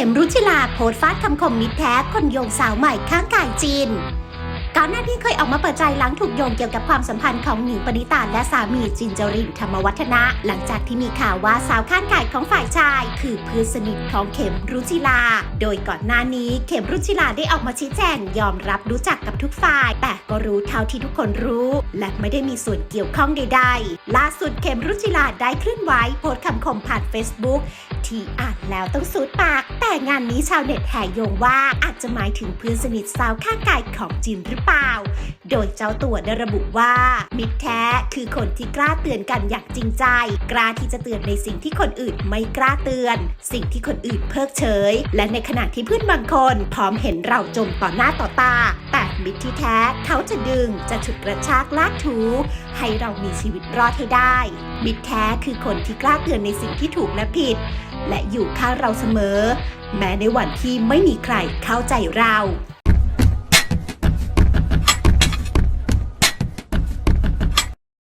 ข็มรุจิลาโพสต์ฟาดคำคมมิตรแท้คนโยงสาวใหม่ข้างกายจีนก่อนหน้านี้เคยออกมาเปิดใจหลังถูกโยงเกี่ยวกับความสัมพันธ์ของหนิงปณิตาและสามีจินจรินธรรมวัฒนะ หลังจากที่มีข่าวว่าสาวข้างกายของฝ่ายชาย คือเพื่อนสนิทของเข็มรุจิลา โดยก่อนหน้านี้เข็มรุจิลาได้ออกมาชี้แจงยอมรับรู้จักกับทุกฝ่าย แต่ก็รู้เท่าที่ทุกคนรู้ และไม่ได้มีส่วนเกี่ยวข้องใดๆ ล่าสุดเข็มรุจิลาได้เคลื่อนไหวโพสต์คำคมผ่าน Facebook ที่อ่านแล้วต้องสูดปาก แต่งานนี้ชาวเน็ตแห่โยงว่าอาจจะหมายถึงเพื่อนสนิทสาวข้างกายของจินหรือเปล่า โดยเจ้าตัวได้ระบุว่า มิตรแท้คือคนที่กล้าเตือนกันอย่างจริงใจ กล้าที่จะเตือนในสิ่งที่คนอื่นไม่กล้าเตือน สิ่งที่คนอื่นเพิกเฉย และในขณะที่เพื่อนบางคนพร้อมเห็นเราจมต่อหน้าต่อตา มิตรที่แท้เขาจะดึงจะฉุดกระชากลากถู ให้เรามีชีวิตรอดให้ได้ มิตรแท้คือคนที่กล้าเตือนในสิ่งที่ถูกและผิด และอยู่ข้างเราเสมอ แม้ในวันที่ไม่มีใครเข้าใจเรา